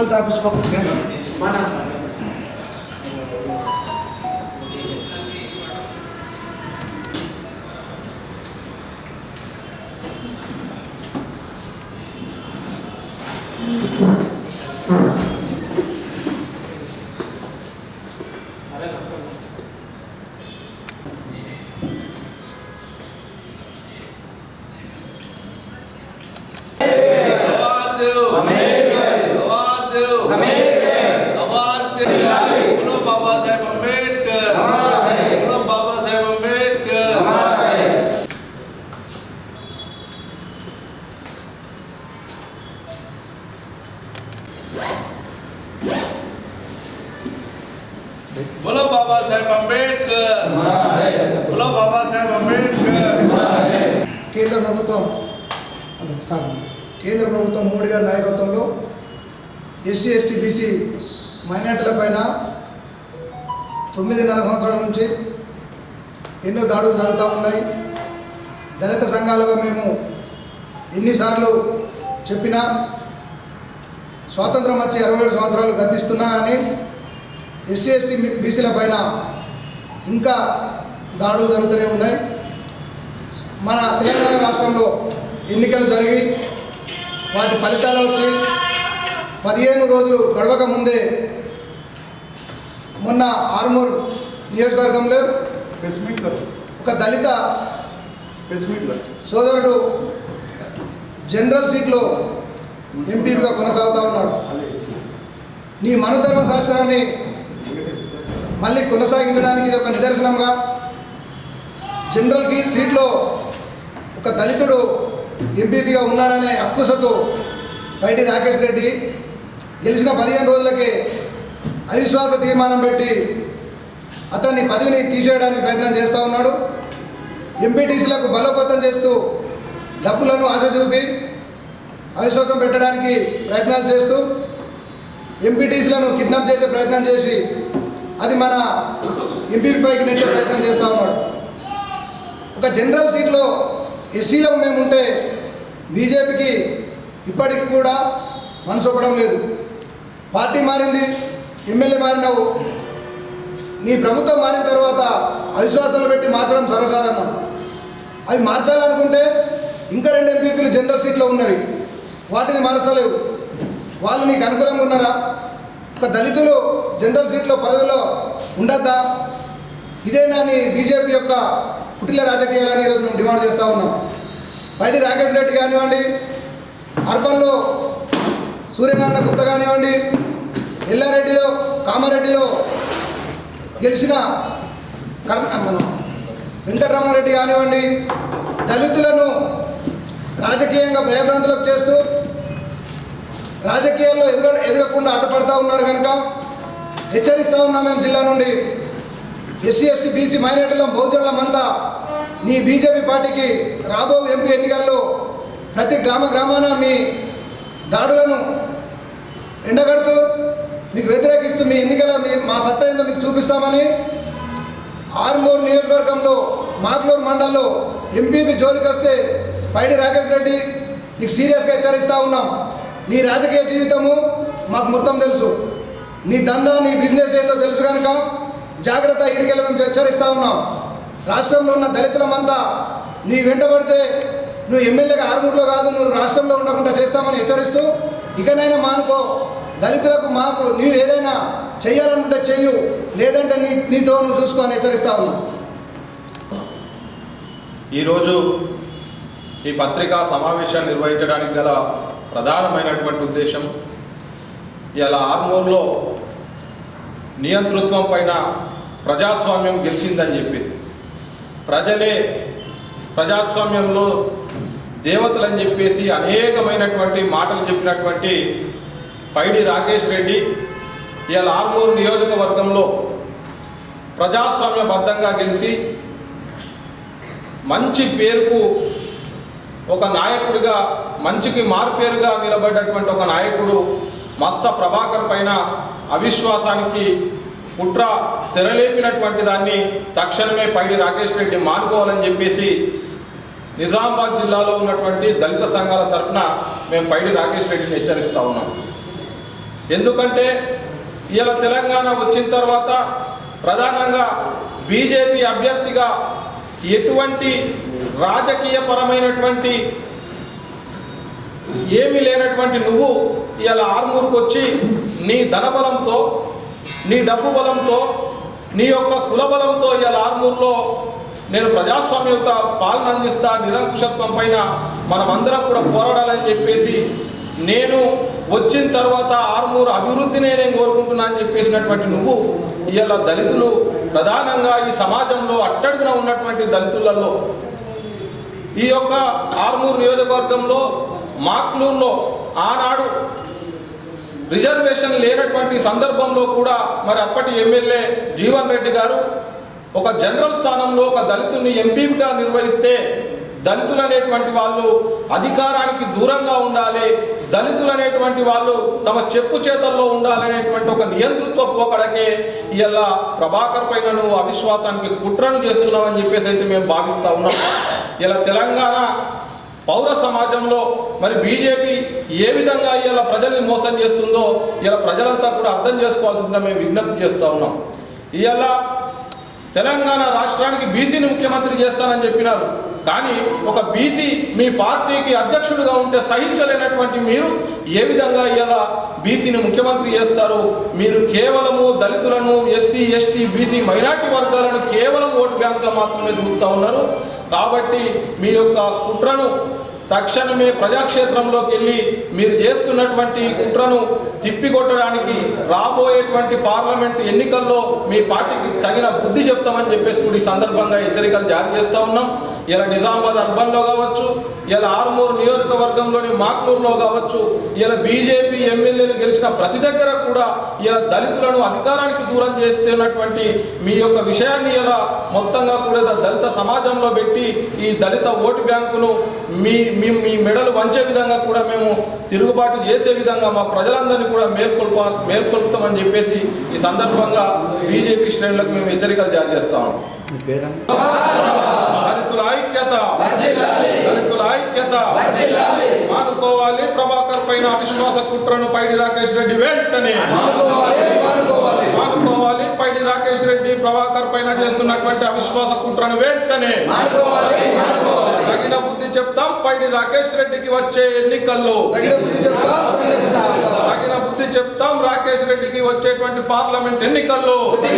Bicol tapos Bakugan. Mana? Hmm. बोलो बाबासाहेब आंबेडकर बोलो बाबासाहेब आंबेडकर కేంద్ర ప్రభుత్వం కేంద్ర ప్రభుత్వం మోడీ గారి నాయకత్వంలో ఎస్సీ ఎస్టీ బీసీ మైనార్టీల పైన తొమ్మిదిన్నర సంవత్సరాల నుంచి ఎన్నో దాడులు జరుగుతూ ఉన్నాయి దళిత సంఘాలుగా మేము ఎన్నిసార్లు చెప్పినా స్వాతంత్రం వచ్చి అరవై ఏడు సంవత్సరాలు గతిస్తున్నా కానీ ఎస్సీ ఎస్టీ బీసీల పైన ఇంకా దాడులు జరుగుతూనే ఉన్నాయి. మన తెలంగాణ రాష్ట్రంలో ఎన్నికలు జరిగి వాటి ఫలితాలు వచ్చి పదిహేను రోజులు గడవక ముందే మొన్న ఆర్మూర్ నియోజకవర్గంలో ఒక దళిత సోదరుడు జనరల్ సీట్లో ఎంపీగా కొనసాగుతూ ఉన్నాడు. నీ మనుధర్మ శాస్త్రాన్ని మళ్ళీ కొనసాగించడానికి ఇది ఒక నిదర్శనంగా జనరల్కి సీట్లో ఒక దళితుడు ఎంపీపీగా ఉన్నాడనే అక్కుసతో పైటి రాకేష్ రెడ్డి గెలిచిన పదిహేను రోజులకే అవిశ్వాస తీర్మానం పెట్టి అతన్ని పదవిని తీసేయడానికి ప్రయత్నం చేస్తూ ఉన్నాడు. ఎంపీటీసీలకు బలోపేతం చేస్తూ డబ్బులను ఆశ చూపి అవిశ్వాసం పెట్టడానికి ప్రయత్నాలు చేస్తూ ఎంపీటీసీలను కిడ్నాప్ చేసే ప్రయత్నం చేసి అది మన ఎంపీపైకి నెట్టే ప్రయత్నం చేస్తూ ఉన్నాడు. ఒక జనరల్ సీట్లో ఎస్సీలో మేము ఉంటే బీజేపీకి ఇప్పటికి కూడా మనసు ఇవ్వడం లేదు. పార్టీ మారింది ఎమ్మెల్యే మారినావు. నీ ప్రభుత్వం మారిన తర్వాత అవిశ్వాసాలు పెట్టి మార్చడం సర్వసాధారణం. అవి మార్చాలనుకుంటే ఇంకా రెండు ఎంపీపీలు జనరల్ సీట్లో ఉన్నవి. వాటిని మార్చలేవు వాళ్ళు నీకు అనుకూలంగా ఉన్నారా? ఒక దళితులు జనరల్ సీట్లో పదవిలో ఉండద్దా? ఇదేనా అని బీజేపీ యొక్క కుటిల రాజకీయాలని ఈరోజు మేము డిమాండ్ చేస్తూ ఉన్నాం. బయటి రాకేష్ రెడ్డి కానివ్వండి అర్బన్లో సూర్యనారాయణ గుప్త కానివ్వండి ఎల్లారెడ్డిలో కామారెడ్డిలో గెలిచిన కర్ణ మన వెంకటరామారెడ్డి కానివ్వండి దళితులను రాజకీయంగా భయభ్రాంతులకు చేస్తూ రాజకీయాల్లో ఎదుగ ఎదగకుండా అడ్డపడతా ఉన్నారు కనుక హెచ్చరిస్తూ ఉన్నాం మేము జిల్లా నుండి. ఎస్సీ ఎస్టీ బీసీ మైనార్టీల బహుజనులమంతా నీ బీజేపీ పార్టీకి రాబో ఎంపీ ఎన్నికల్లో ప్రతి గ్రామ గ్రామాన మీ దాడులను ఎండగడుతూ మీకు వ్యతిరేకిస్తూ మీ ఎన్నికల మీ మా సత్తా ఏందో మీకు చూపిస్తామని ఆర్మూర్ నియోజకవర్గంలో మాగ్లూరు మండలంలో ఎంపీపీ జోలికి వస్తే పైడి రాకేష్ రెడ్డి నీకు సీరియస్గా హెచ్చరిస్తూ ఉన్నాం. నీ రాజకీయ జీవితము మాకు మొత్తం తెలుసు. నీ దందా నీ బిజినెస్ ఏందో తెలుసు కనుక జాగ్రత్త ఇడికెళ్ళి మేము హెచ్చరిస్తూ ఉన్నాం. రాష్ట్రంలో ఉన్న దళితులమంతా నీ వెంటబడితే నువ్వు ఎమ్మెల్యేగా ఆరుమూరులో కాదు నువ్వు రాష్ట్రంలో ఉండకుండా చేస్తామని హెచ్చరిస్తూ ఇకనైనా మానుకో. దళితులకు మాకు నీవు ఏదైనా చెయ్యాలనుకుంటే చెయ్యు లేదంటే నీ నీతో నువ్వు చూసుకో అని హెచ్చరిస్తా ఈరోజు ఈ పత్రికా సమావేశాన్ని నిర్వహించడానికి గల ప్రధానమైనటువంటి ఉద్దేశం. ఇలా ఆర్మూర్లో నియంతృత్వం పైన ప్రజాస్వామ్యం గెలిచిందని చెప్పేసి ప్రజలే ప్రజాస్వామ్యంలో దేవతలని చెప్పేసి అనేకమైనటువంటి మాటలు చెప్పినటువంటి పైడి రాకేష్ రెడ్డి ఇలా ఆర్మూరు నియోజకవర్గంలో ప్రజాస్వామ్యబద్ధంగా గెలిచి మంచి పేరుకు ఒక నాయకుడిగా మంచికి మారుపేరుగా నిలబడ్డటువంటి ఒక నాయకుడు మస్త ప్రభాకర్ పైన అవిశ్వాసానికి కుట్ర తెరలేపినటువంటి దాన్ని తక్షణమే పైడి రాకేష్ రెడ్డి మానుకోవాలని చెప్పేసి నిజామాబాద్ జిల్లాలో ఉన్నటువంటి దళిత సంఘాల తరఫున మేము పైడి రాకేష్ రెడ్డిని హెచ్చరిస్తూ ఉన్నాం. ఎందుకంటే ఇలా తెలంగాణ వచ్చిన తర్వాత ప్రధానంగా బీజేపీ అభ్యర్థిగా ఎటువంటి రాజకీయపరమైనటువంటి ఏమీ లేనటువంటి నువ్వు ఇలా ఆర్మూరుకు వచ్చి నీ ధనబలంతో నీ డబ్బు బలంతో నీ యొక్క కులబలంతో ఇలా ఆర్మూరులో నేను ప్రజాస్వామ్యత పాలన అందిస్తా నిరంకుశత్వం పైన మనమందరం కూడా పోరాడాలని చెప్పేసి నేను వచ్చిన తర్వాత ఆర్మూరు అభివృద్ధినే నేను కోరుకుంటున్నా అని చెప్పేసినటువంటి నువ్వు ఇవాళ దళితులు ప్రధానంగా ఈ సమాజంలో అట్టడుగున ఉన్నటువంటి దళితులలో ఈ యొక్క ఆర్మూరు నియోజకవర్గంలో మాక్లూర్లో ఆనాడు రిజర్వేషన్ లేనటువంటి సందర్భంలో కూడా మరి అప్పటి ఎమ్మెల్యే జీవన్ రెడ్డి గారు ఒక జనరల్ స్థానంలో ఒక దళితుని ఎంపీగా నిర్వహిస్తే దళితులు అనేటువంటి వాళ్ళు అధికారానికి దూరంగా ఉండాలి దళితులు అనేటువంటి వాళ్ళు తమ చెప్పు చేతల్లో ఉండాలనేటువంటి ఒక నియంతృత్వ పోకడకే ఇలా ప్రభాకర్ పైన నువ్వు అవిశ్వాసానికి కుట్రను చేస్తున్నావని చెప్పేసి అయితే మేము భావిస్తా ఉన్నాం. ఇలా తెలంగాణ పౌర సమాజంలో మరి బీజేపీ ఏ విధంగా ఇలా ప్రజల్ని మోసం చేస్తుందో ఇలా ప్రజలంతా కూడా అర్థం చేసుకోవాల్సిందిగా మేము విజ్ఞప్తి చేస్తూ ఉన్నాం. ఇవాళ తెలంగాణ రాష్ట్రానికి బీసీని ముఖ్యమంత్రి చేస్తానని చెప్పినారు. కానీ ఒక బీసీ మీ పార్టీకి అధ్యక్షుడిగా ఉంటే సహించలేనటువంటి మీరు ఏ విధంగా ఇలా బీసీని ముఖ్యమంత్రి చేస్తారు? మీరు కేవలము దళితులను ఎస్సీ ఎస్టీ బీసీ మైనార్టీ వర్గాలను కేవలం బ్యాంక్గా మాత్రమే చూస్తూ ఉన్నారు. కాబట్టి మీ యొక్క కుట్రను తక్షణమే ప్రజాక్షేత్రంలోకి వెళ్ళి మీరు చేస్తున్నటువంటి కుట్రను తిప్పికొట్టడానికి రాబోయేటువంటి పార్లమెంట్ ఎన్నికల్లో మీ పార్టీకి తగిన బుద్ధి చెప్తామని చెప్పేసి కూడా ఈ సందర్భంగా హెచ్చరికలు జారీ చేస్తూ ఉన్నాం. ఇలా నిజామాబాద్ అర్బన్లో కావచ్చు ఇలా ఆరుమూరు నియోజకవర్గంలోని మాక్లూరులో కావచ్చు ఇలా బీజేపీ ఎమ్మెల్యేలు గెలిచిన ప్రతి దగ్గర కూడా ఇలా దళితులను అధికారానికి దూరం చేస్తున్నటువంటి మీ యొక్క విషయాన్ని ఇలా మొత్తంగా కూడా దళిత సమాజంలో పెట్టి ఈ దళిత ఓటు బ్యాంకును మీ మీ మీ మెడలు వంచే విధంగా కూడా మేము తిరుగుబాటు చేసే విధంగా మా ప్రజలందరినీ కూడా మేల్కొల్ప మేల్కొల్పుతామని చెప్పేసి ఈ సందర్భంగా బీజేపీ శ్రేణులకు మేము హెచ్చరికలు జారీ చేస్తాము దళితుల ఐక్యత దళితుల ఐక్యత మానుకోవాలి ప్రభాకర్ పైన అవిశ్వాస కుట్రను పైడి రాకేష్ రెడ్డి వెంటనే. మానుకోవాలి పైడి రాకేష్ రెడ్డి ప్రభాకర్ పైన చేస్తున్నటువంటి అవిశ్వాస కుట్రను వెంటనే. తగిన బుద్ధి చెప్తాం పైడి రాకేష్ రెడ్డికి వచ్చే ఎన్నికల్లో. తగిన బుద్ధి చెప్తాం రాకేష్ రెడ్డికి వచ్చేటువంటి పార్లమెంట్ ఎన్నికల్లో. బుద్ధి